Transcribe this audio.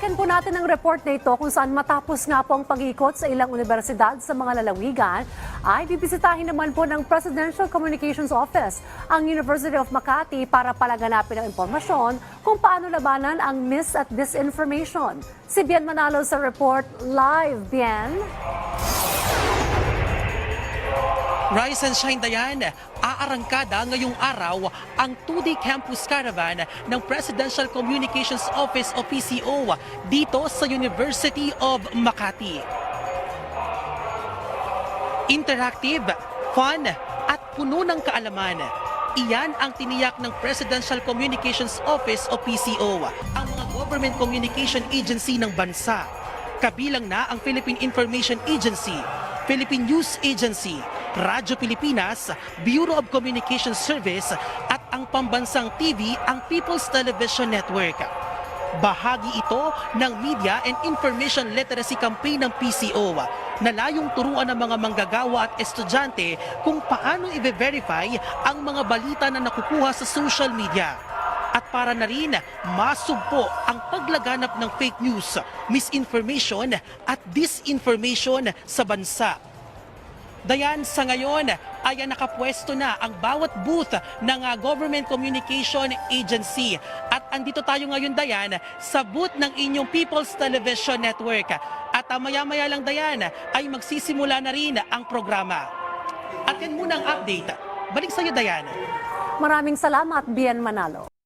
Balikan po natin ang report na ito kung saan matapos nga po ang pag-ikot sa ilang universidad sa mga lalawigan, ay bibisitahin naman po ng Presidential Communications Office ang University of Makati para palaganapin ang impormasyon kung paano labanan ang mis at disinformation. Si Bien Manalo sa report live, Bien. Rise and Shine Dayan, aarangkada ngayong araw ang 2D Campus Caravan ng Presidential Communications Office o PCO dito sa University of Makati. Interactive, fun, at puno ng kaalaman. Iyan ang tiniyak ng Presidential Communications Office o PCO, ang mga government communication agency ng bansa. Kabilang na ang Philippine Information Agency, Philippine News Agency, Radyo Pilipinas, Bureau of Communication Service at ang pambansang TV ang People's Television Network. Bahagi ito ng Media and Information Literacy Campaign ng PCO na layong turuan ng mga manggagawa at estudyante kung paano i-verify ang mga balita na nakukuha sa social media. At para na rin masugpo ang paglaganap ng fake news, misinformation at disinformation sa bansa. Dayan, sa ngayon ay nakapwesto na ang bawat booth ng ah, Government Communication Agency. At andito tayo ngayon, Dayan, sa booth ng inyong People's Television Network. At ah, maya-maya lang, Dayan, ay magsisimula na rin ang programa. At yan muna ang update. Balik sa iyo, Dayan. Maraming salamat, Bien Manalo.